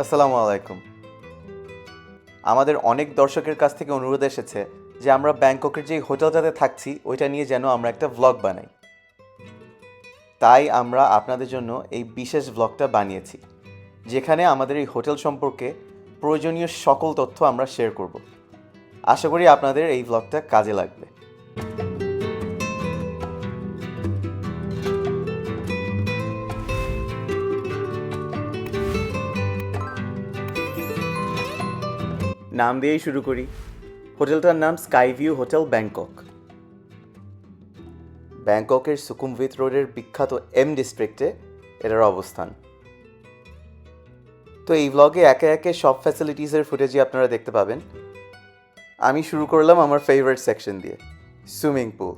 আসসালামু আলাইকুম। আমাদের অনেক দর্শকের কাছ থেকে অনুরোধ এসেছে যে আমরা ব্যাংককের যে হোটেলটাতে থাকছি, ওইটা নিয়ে যেন আমরা একটা ভ্লগ বানাই। তাই আমরা আপনাদের জন্য এই বিশেষ ভ্লগটা বানিয়েছি, যেখানে আমাদের এই হোটেল সম্পর্কে প্রয়োজনীয় সকল তথ্য আমরা শেয়ার করব। আশা করি আপনাদের এই ভ্লগটা কাজে লাগবে। নাম দিয়েই শুরু করি। হোটেলটার নাম স্কাই ভিউ হোটেল ব্যাংকক। ব্যাংককের সুকুমভিত রোডের বিখ্যাত এম ডিস্ট্রিক্টে এটার অবস্থান। তো এই ব্লগে একে একে সব ফ্যাসিলিটিসের ফুটেজই আপনারা দেখতে পাবেন। আমি শুরু করলাম আমার ফেভারিট সেকশন দিয়ে সুইমিং পুল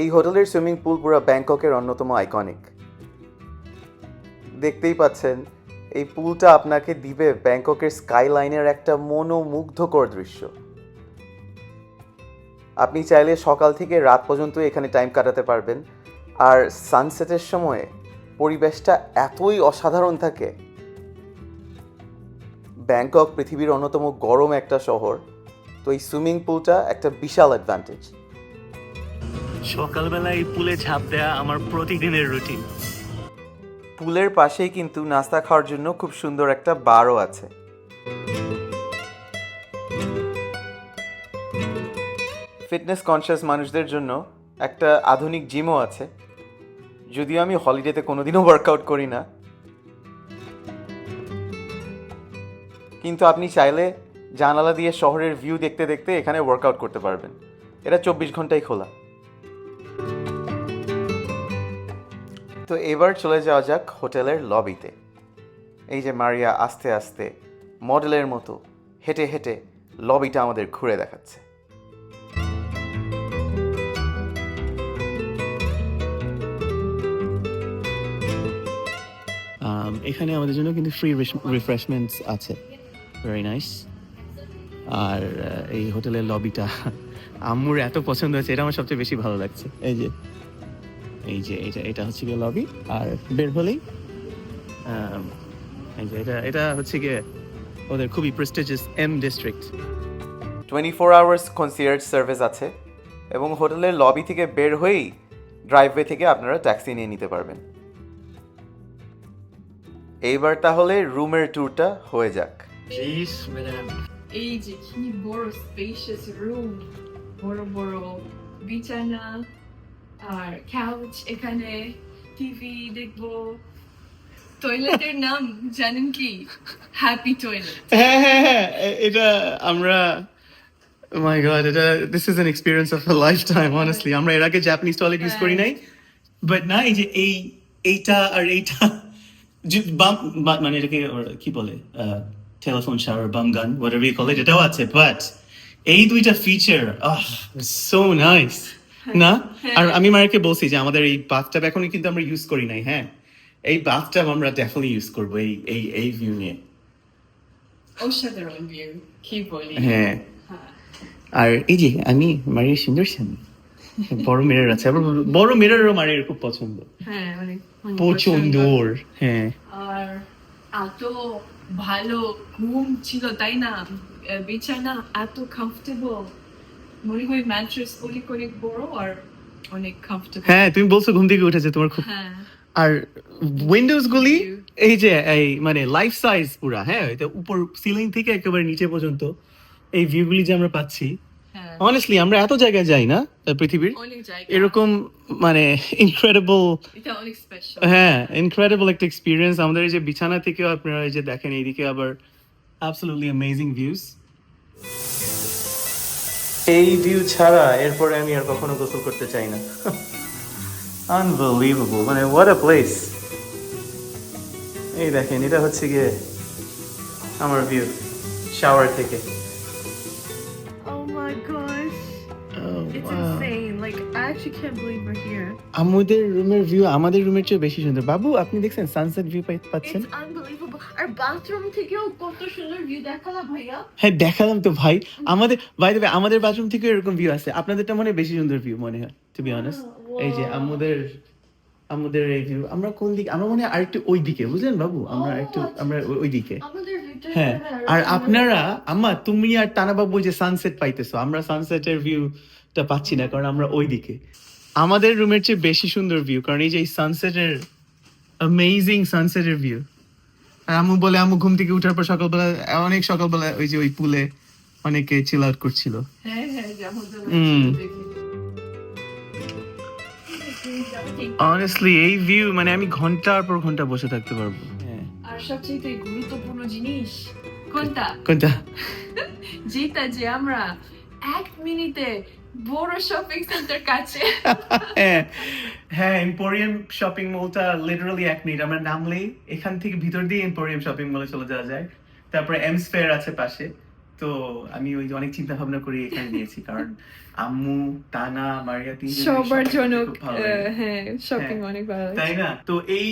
এই হোটেলের সুইমিং পুল পুরো ব্যাংককের অন্যতম আইকনিক দেখতেই পাচ্ছেন এই পুলটা আপনাকে দিবে ব্যাংককের স্কাইলাইনের একটা মনোমুগ্ধকর দৃশ্য। আপনি চাইলে সকাল থেকে রাত পর্যন্ত এখানে টাইম কাটাতে পারবেন। আর সানসেটের সময়ে পরিবেশটা এতই অসাধারণ থাকে। ব্যাংকক পৃথিবীর অন্যতম গরম একটা শহর। তো এই সুইমিং পুলটা একটা বিশাল অ্যাডভান্টেজ সকালবেলা এই পুলে ঝাঁপ দেওয়া আমার প্রতিদিনের রুটিন পুলের পাশেই কিন্তু নাস্তা খাওয়ার জন্য খুব সুন্দর একটা বারও আছে। ফিটনেস কনসিয়াস মানুষদের জন্য একটা আধুনিক জিমও আছে। যদিও আমি হলিডেতে কোনোদিনও ওয়ার্কআউট করি না। কিন্তু আপনি চাইলে জানালা দিয়ে শহরের ভিউ দেখতে দেখতে এখানে ওয়ার্কআউট করতে পারবেন। এটা চব্বিশ ঘন্টাই খোলা। তো এবার চলে যাওয়া যাক হোটেলের লবিতে। এই যে মারিয়া আস্তে আস্তে মডেলের মতো হেঁটে হেঁটে লবিটা আমাদের ঘুরে দেখাচ্ছে। Um, এখানে আমাদের জন্য কিন্তু ফ্রি রিফ্রেশমেন্টস আছে। ভেরি নাইস আর এই হোটেলের লবিটা আম্মুর এত পছন্দ হয়েছে এটা আমার সবচেয়ে বেশি ভালো লাগছে। এই যে এই যে এটা এটা হচ্ছে গিয়ে লবি আর বের হলেই এই যে এটা এটা হচ্ছে গিয়ে ওদের খুবই prestigious M district twenty four hours concierge service আছে এবং হোটেলের লবি থেকে বের হয়েই ড্রাইভওয়ে থেকে আপনারা ট্যাক্সি নিয়ে নিতে পারবেন। এইবার তাহলে রুমের ট্যুরটা হয়ে যাক। প্লিজ ম্যাডাম এই যে কি বড় স্পেশিয়াস রুম বড় বড় বিছানা আর কাউচ এখানে টিভি দেখব। টয়লেটের নাম জানেন কি? হ্যাপি টয়লেট হ্যাঁ হ্যাঁ হ্যাঁ এটা আমরা মাই গড এটা this is an experience of a lifetime honestly আমরা এর আগে জাপানিজ টয়লেট ইউজ করি নাই বাট না এই যে এই এইটা আর এইটা বাম মানে এটাকে কি বলে telephone shower bum gun whatever you call it এটাও আছে বাট এই দুইটা ফিচার আহ সো নাইস না? আর আমি মায়েরকে বলছি যে আমাদের এই বাথটাব এখনই কিন্তু আমরা ইউজ করি নাই হ্যাঁ? এই বাথটাব আমরা ডেফিনেটলি ইউজ করব এই এই এই ভিউ নিয়ে। অসাধারণ ভিউ কি বলি? হ্যাঁ। হ্যাঁ। আর এই যে আমি মারির সুন্দর স্বামী বড় মিরর আছে আবার বড় মিররও মারির খুব পছন্দ। হ্যাঁ অনেক প্রচন্দর হ্যাঁ। আর এত ভালো ঘুম ছিল তাই না? বিছানা এত কমফোর্টেবল মনে হয় ম্যাট্রেস অনেক অনেক বড় আর অনেক কমফোর্টেবল হ্যাঁ তুমি বলছো ঘুম থেকে উঠেছে তোমার খুব হ্যাঁ। আর উইন্ডোজ গুলি এই যে এই মানে লাইফ সাইজ পুরা হ্যাঁ এটা উপর সিলিং থেকে একেবারে নিচে পর্যন্ত এই ভিউ গুলি যে আমরা পাচ্ছি। হ্যাঁ। অনেস্টলি আমরা এত জায়গায় যাই না পৃথিবীর। এরকম মানে ইনক্রেডিবল হ্যাঁ ইনক্রেডিবল একটা এক্সপিরিয়েন্স আমাদের এই যে বিছানা থেকেও আপনারা এই যে দেখেন এইদিকে আবার অ্যাবসলিউটলি অ্যামেজিং ভিউজ এই ভিউ ছাড়া এরপরে আমি আর কখনো গোসল করতে চাই না। আনবিলিভেবল মানে হোয়াট আ প্লেস এই দেখেন, এটা হচ্ছে গিয়ে আমার ভিউ শাওয়ার থেকে। Actually can't believe we're here. আমাদের রুমের ভিউ আমাদের রুমের চেয়ে বেশি সুন্দর। বাবু আপনি দেখছেন সানসেট ভিউ পাচ্ছেন? It's unbelievable. আর বাথরুম থেকেও কত সুন্দর ভিউ দেখালা ভাইয়া। হ্যাঁ দেখালাম তো ভাই। আমাদের বাই দ্য আমাদের বাথরুম থেকেও এরকম ভিউ আছে। আপনাদেরটা মনে হয় বেশি সুন্দর ভিউ মনে হয় টু বি অনেস্ট এই যে আমাদের আমাদের এই ভিউ আমরা কোন দিকে আমরা মনে হয় আরেকটু ওই দিকে বুঝলেন বাবু? আমরা একটু আমরা ওই- ওই দিকে আমাদের হ্যাঁ আর আপনারা আম্মা তুমি আর টানা বাবু যে সানসেট পাইতেছো। আমরা সানসেটের ভিউটা পাচ্ছি না কারণ আমরা ওই দিকে আমাদের রুমের চেয়ে বেশি সুন্দর ভিউ কারণ এই যে সানসেটের অ্যামেজিং সানসেটের ভিউ আর আম্মু বলে আম্মু ঘুম থেকে উঠার পর সকালবেলা অনেক সকালবেলা ওই যে ওই পুলে অনেকে চিল আউট করছিল। হ্যাঁ হ্যাঁ। অনেস্টলি এই ভিউ মানে আমি ঘণ্টার পর ঘণ্টা বসে থাকতে পারব। হ্যাঁ। আর সবচেয়ে গুরুত্বপূর্ণ জিনিস কোনটা? কোনটা? যেটা যে আমরা এক মিনিটে বড় শপিং সেন্টার কাছে। হ্যাঁ। এম্পোরিয়াম শপিং মলটা লিটারালি এক মিনিট আমরা নামলেই এখান থেকে ভিতর দিয়ে এম্পোরিয়াম শপিং মলে চলে যাওয়া যায়। তারপরে এমস ফেয়ার আছে পাশে। তো আমি ওই যে অনেক চিন্তা ভাবনা করি এখানে নিয়েছি। কারণ আম্মু তানা মারিয়া তিনজন সবার জন্য হ্যাঁ শপিং হ্যাঁ। অনেক ভালো তাই না? তো এই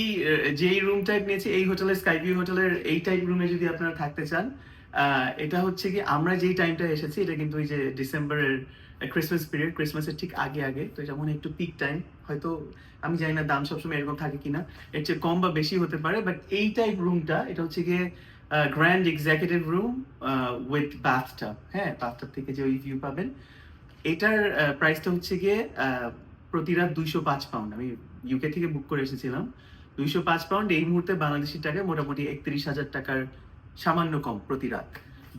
যেই রুম টাইপ নিয়েছি এই হোটেলের স্কাইভিউ হোটেলের এই টাইপ রুমে যদি আপনারা থাকতে চান আহ, এটা হচ্ছে কি আমরা যেই টাইমটা এসেছি এটা কিন্তু ওই যে ডিসেম্বরের ক্রিসমাস পিরিয়ড ক্রিসমাসের ঠিক আগে আগে, তো এটা মনে একটু পিক টাইম হয়তো আমি জানি না দাম সবসময় এরকম থাকে কিনা, এর চেয়ে কম বা বেশি হতে পারে বাট এই টাইপ রুমটা এটা হচ্ছে গিয়ে grand executive room with bathtub হ্যাঁ বাথটাব থেকে যে ওই ভিউ পাবেন। এটার প্রাইসটা হচ্ছে গিয়ে প্রতি রাত দুইশো পাঁচ পাউন্ড আমি ইউকে থেকে বুক করে এসেছিলাম। দুইশো পাঁচ পাউন্ড এই মুহূর্তে বাংলাদেশি টাকায় মোটামুটি একত্রিশ হাজার টাকার সামান্য কম প্রতি রাত।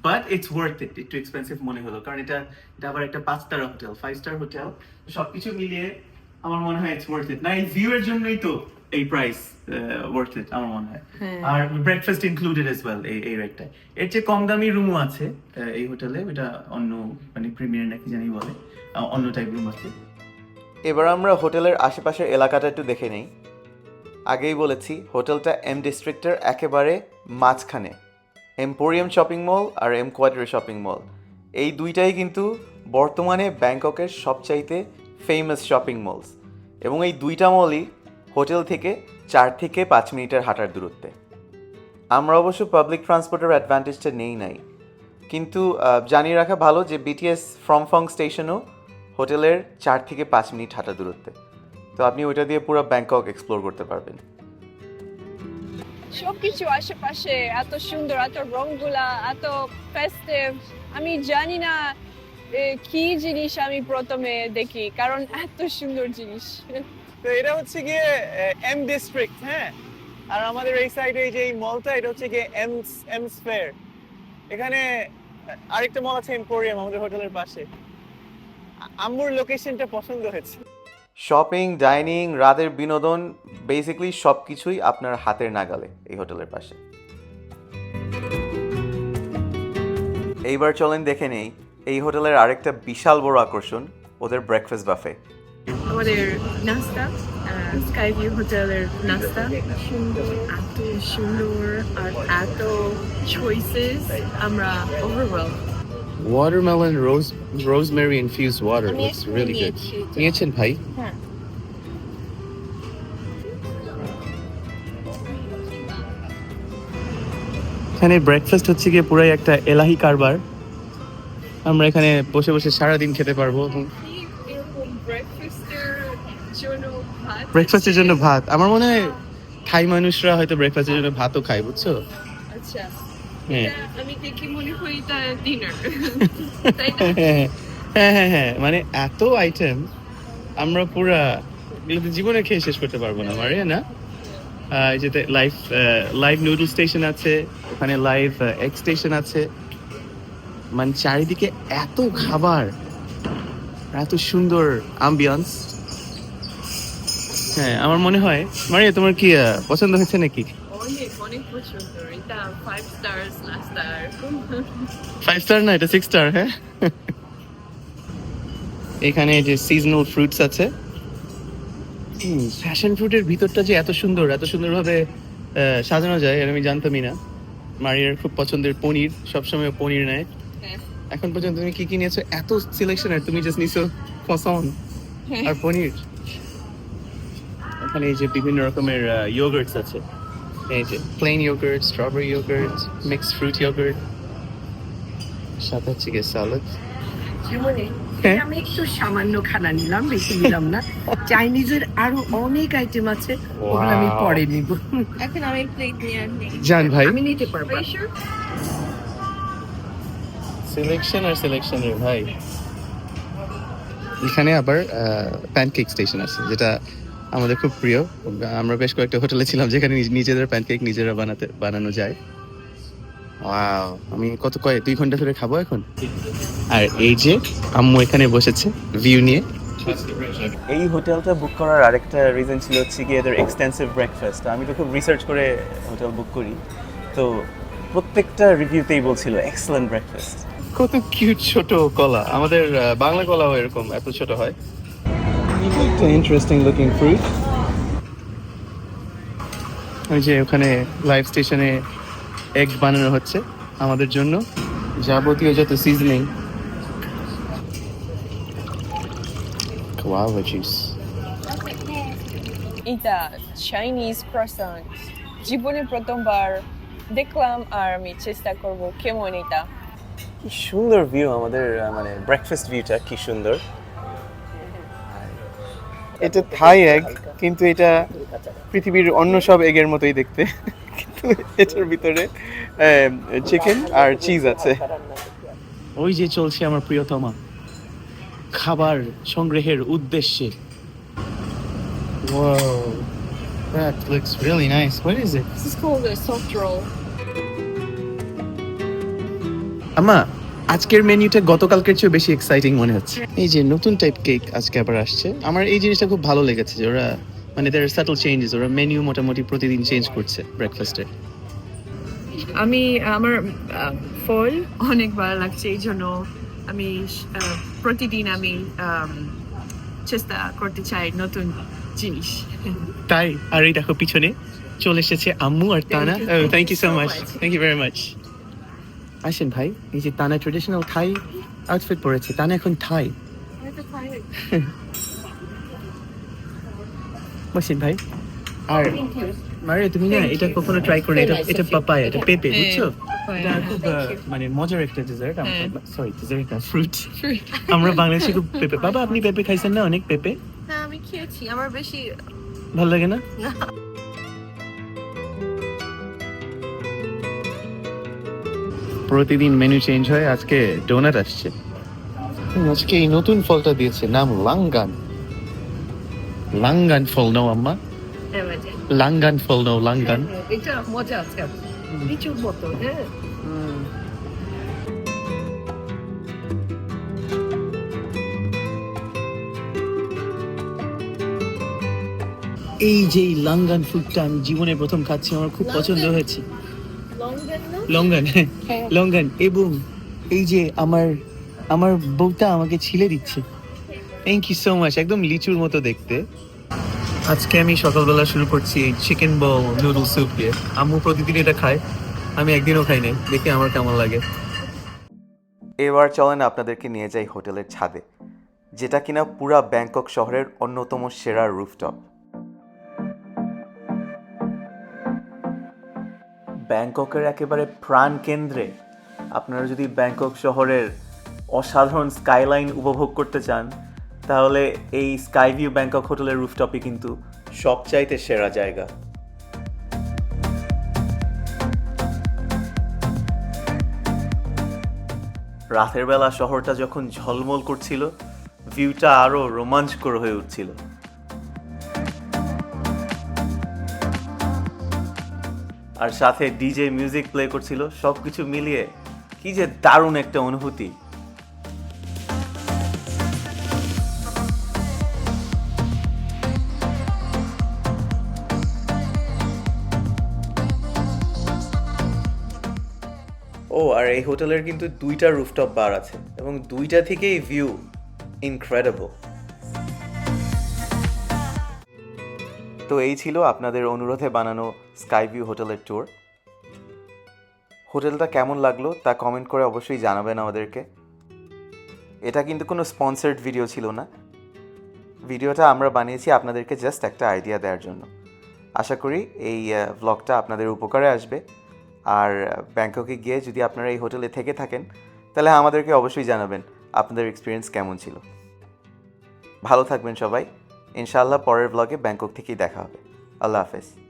বাট ইটস ওয়ার্থ ইট একটু এক্সপেন্সিভ মনে হলো। কারণ এটা এটা আবার একটা পাঁচ star hotel five star hotel সবকিছু মিলিয়ে আমার মনে হয় ইটস ওয়ার্থ ইট না এই ভিউ এর জন্যই তো এই প্রাইস ওয়ার্থ ইট আমার মনে হয়। হ্যাঁ। আর ব্রেকফাস্ট ইনক্লুডেড এস ওয়েল এই এই রেটটায় এর চেয়ে কম দামি রুমও আছে আহ, এই হোটেলে এটা অন্য মানে প্রিমিয়ার নাকি জানি বলে অন্য টাইপ রুম আছে। এবার আমরা হোটেলের আশেপাশের এলাকাটা একটু দেখে নেই। আগেই বলেছি হোটেলটা এম ডিস্ট্রিক্টের একেবারে মাঝখানে। এম্পোরিয়াম শপিং মল আর এম কোয়ার্টার শপিং মল এই দুইটাই কিন্তু বর্তমানে ব্যাংককের সবচাইতে ফেমাস শপিং মলস এবং এই দুইটা মলই হোটেল থেকে চার থেকে পাঁচ মিনিটের হাঁটার দূরত্বে। আমরা অবশ্য পাবলিক ট্রান্সপোর্টের অ্যাডভান্টেজটা নেই নাই। কিন্তু জানিয়ে রাখা ভালো যে বিটিএস ফ্রম ফং স্টেশনও হোটেলের চার থেকে পাঁচ মিনিট হাঁটা দূরত্বে। তো আপনি ওইটা দিয়ে পুরো ব্যাংকক এক্সপ্লোর করতে পারবেন। সবকিছু আশেপাশে, এত সুন্দর, এত রংগুলা, এত ফেস্টিভ আমি জানি না কি জিনিস আমি প্রথমে দেখি, কারণ এত সুন্দর জিনিস। তো এটা হচ্ছে গিয়ে এম ডিস্ট্রিক্ট হ্যাঁ? আর আমাদের এই সাইডে যে এই মলটা এটা হচ্ছে গিয়ে এমস এমস ফেয়ার এখানে, আরেকটা মল আছে এম্পোরিয়াম আমাদের হোটেলের পাশে। আম্মুর লোকেশনটা পছন্দ হয়েছে। শপিং ডাইনিং রাতের বিনোদন বেসিক্যালি সব কিছুই আপনার হাতের নাগালে এই হোটেলের পাশে। এইবার চলেন দেখে নেই, এই হোটেলের আরেকটা বিশাল বড় আকর্ষণ, ওদের ব্রেকফাস্ট বাফে আমাদের নাস্তা স্কাই ভিউ হোটেলের নাস্তা। সুন্দর এত সুন্দর আর এত চয়েসেস আমরা watermelon rose rosemary infuse water আমি এক্ষুনি গুড নিয়েছি এটা। নিয়েছেন ভাই হ্যাঁ এখানে ব্রেকফাস্ট হচ্ছে গিয়ে পুরাই একটা এলাহি কারবার। আমরা এখানে বসে বসে সারা দিন খেতে পারব। এরকম ব্রেকফাস্টের জন্য ভাত। ব্রেকফাস্টের জন্য ভাত আমার মনে হয় থাই মানুষরা হয়তো ব্রেকফাস্টের জন্য ভাতও খায় বুঝছ? আচ্ছা। আমি দেখি মনে হয় এটা ডিনার হ্যাঁ হ্যাঁ হ্যাঁ হ্যাঁ মানে এত আইটেম আমরা পুরা এগুলো জীবনে খেয়ে শেষ করতে পারব না মারিয়া না? এই যেতে লাইভ লাইভ নুডল স্টেশন আছে ওখানে লাইভ এগ স্টেশন আছে। মানে চারিদিকে এত খাবার এত সুন্দর আম্বিয়ান্স হ্যাঁ আমার মনে হয় মারিয়া তোমার কি পছন্দ হয়েছে নাকি? অনেক অনেক পছন্দ এটা ফাইভ স্টার্স ফাইভ স্টার না এটা সিক্স স্টার হ্যাঁ? এখানে যে সিজনাল ফ্রুটস আছে। ফ্যাশন ফ্রুটের ভিতরটা যে এত সুন্দর এত সুন্দরভাবে সাজানো যায় আমি জানতামই না। মারিয়ার খুব পছন্দের পনির সবসময় পনির নেয়। হ্যাঁ। এখন পর্যন্ত তুমি কি কি নিয়েছো? এত সিলেকশন আর তুমি জাস্ট নিছো ফসন আর পনির। এখানে এই যে বিভিন্ন রকমের ইয়োগার্টস আছে। এই যে plain yoghurt strawberry yoghurt mixed fruit yoghurt সাথে হচ্ছে গিয়ে স্যালাড। আমি একটু সামান্য খানা নিলাম বেশি নিলাম না। চাইনিজের আরও অনেক আইটেম আছে ওগুলো আমি. পরে নিব। এখন আমি প্লেট নিয়ে জান ভাই। আমি নিতে পারব। সিলেকশন আর সিলেকশন রে ভাই। এখানে আবার প্যানকেক স্টেশন আছে যেটা আমাদের খুব প্রিয়। আমরা বেশ কয়েকটা হোটেলে ছিলাম যেখানে নিজ- নিজেদের প্যানকেক নিজেরা বানাতে বানানো যায়। আমি কত কয় দুই ঘণ্টা ধরে খাব এখন? আর এই যে আম্মু এখানে বসেছে ভিউ নিয়ে। এই হোটেলটা বুক করার আরেকটা রিজন ছিল হচ্ছে কি এদের এক্সটেন্সিভ ব্রেকফাস্ট আমি তো খুব রিসার্চ করে হোটেল বুক করি। তো প্রত্যেকটা রিভিউতেই বলছিল এক্সেলেন্ট ব্রেকফাস্ট কত কিউট ছোট কলা। আমাদের বাংলা কলাও এরকম এত ছোট হয়। একটা ইন্টারেস্টিং লুকিং ফ্রুট ওই যে ওখানে লাইভ স্টেশনে এগ বানানো হচ্ছে আমাদের জন্য। যাবতীয় যত সিজনিং ওয়াও জিস এটা চাইনিজ ক্রসান্ট জীবনে প্রথমবার দেখলাম আর আমি চেষ্টা করব কেমন এটা। কি সুন্দর ভিউ আমাদের মানে ব্রেকফাস্ট ভিউটা কি সুন্দর। এটা থাই এগ কিন্তু এটা পৃথিবীর অন্য সব এগের মতোই দেখতে কিন্তু এটার ভিতরে চিকেন আর চিজ আছে ওই যে চলছে আমার প্রিয়তমা খাবার সংগ্রহের উদ্দেশ্যে Whoa, that looks really nice. What is it? This is called a soft roll. আমা আজকের মেনুটা গতকালকের চেয়ে বেশি এক্সাইটিং মনে হচ্ছে। এই যে নতুন টাইপ কেক আজকে আবার আসছে। আমার এই জিনিসটা খুব ভালো লেগেছে যে ওরা মানে তার সাটল চেঞ্জেস ওরা মেনু মোটামুটি প্রতিদিন চেঞ্জ করছে ব্রেকফাস্টে আমি আমার ফল অনেক ভালো লাগছে এই জন্য আমি প্রতিদিন আমি চেষ্টা করতে চাই নতুন জিনিস। তাই আর এই দেখো পিছনে চলে এসেছে আম্মু আর Tana. Thank you so much. Thank you very much আসেন ভাই এই যে তানা ট্রেডিশনাল থাই আউটফিট পরেছে তানা এখন থাই বসেন ভাই। আর মারে তুমি না এটা কখনো ট্রাই করো এটা এটা পাপায়া এটা পেপে বুঝছ? এটা খুব মানে মজার একটা ডেজার্ট হ্যাঁ। সরি ডেজার্ট না ফ্রুট আমরা বাংলাদেশে খুব পেপে বাবা আপনি পেপে খাইছেন না অনেক পেপে? হ্যাঁ আমি খেয়েছি আমার বেশি ভালো লাগে না। প্রতিদিন মেনু চেঞ্জ হয় আজকে ডোনাট আসছে। আজকে এই নতুন ফলটা দিয়েছে নাম লাঙ্গান। লাঙ্গান ফল নাও আম্মা। লাঙ্গান ফল নাও লাঙ্গান। এটা মজা আছে। লিচুর মতো হ্যাঁ। এই যে এই লাঙ্গান ফ্রুটটা আমি জীবনে প্রথম খাচ্ছি আমার খুব পছন্দ হয়েছে। লঙ্গান হ্যাঁ। লঙ্গান এবং এই যে আমার আমার বউটা আমাকে ছিলে দিচ্ছে। থ্যাংক ইউ সো মাচ একদম লিচুর মতো দেখতে। আজকে আমি সকালবেলা শুরু করছি এই চিকেন বল নুডল স্যুপ দিয়ে। আম্মু প্রতিদিন এটা খায়। আমি একদিনও খাই নাই। দেখি আমার কেমন লাগে। এবার চলেন আপনাদেরকে নিয়ে যাই হোটেলের ছাদে যেটা কিনা পুরা ব্যাংকক শহরের অন্যতম সেরা রুফটপ ব্যাংককের একেবারে প্রাণ কেন্দ্রে আপনারা যদি ব্যাংকক শহরের অসাধারণ স্কাইলাইন উপভোগ করতে চান, তাহলে এই স্কাই ভিউ ব্যাংকক হোটেলের রুফটপই কিন্তু সবচাইতে সেরা জায়গা। রাতের বেলা শহরটা যখন ঝলমল করছিল ভিউটা আরও রোমাঞ্চকর হয়ে উঠছিল। আর সাথে ডিজে মিউজিক প্লে করছিল, সবকিছু মিলিয়ে কি যে দারুণ একটা অনুভূতি। ও, আর এই হোটেলের কিন্তু দুইটা রুফটপ বার আছে, এবং দুইটা থেকেই ভিউ ইনক্রেডিবল তো এই ছিল আপনাদের অনুরোধে বানানো স্কাই ভিউ হোটেলের ট্যুর হোটেলটা কেমন লাগল তা কমেন্ট করে অবশ্যই জানাবেন আমাদেরকে। এটা কিন্তু কোনো স্পন্সার্ড ভিডিও ছিল না। ভিডিওটা আমরা বানিয়েছি আপনাদেরকে জাস্ট একটা আইডিয়া দেওয়ার জন্য। আশা করি এই ভ্লগটা আপনাদের উপকারে আসবে। আর ব্যাংককে গিয়ে যদি আপনারা এই হোটেলে থেকে থাকেন, তাহলে আমাদেরকে অবশ্যই জানাবেন আপনাদের এক্সপিরিয়েন্স কেমন ছিল। ভালো থাকবেন সবাই। ইনশাআল্লাহ পরের ব্লগে ব্যাংকক থেকেই দেখা হবে। আল্লাহ হাফেজ।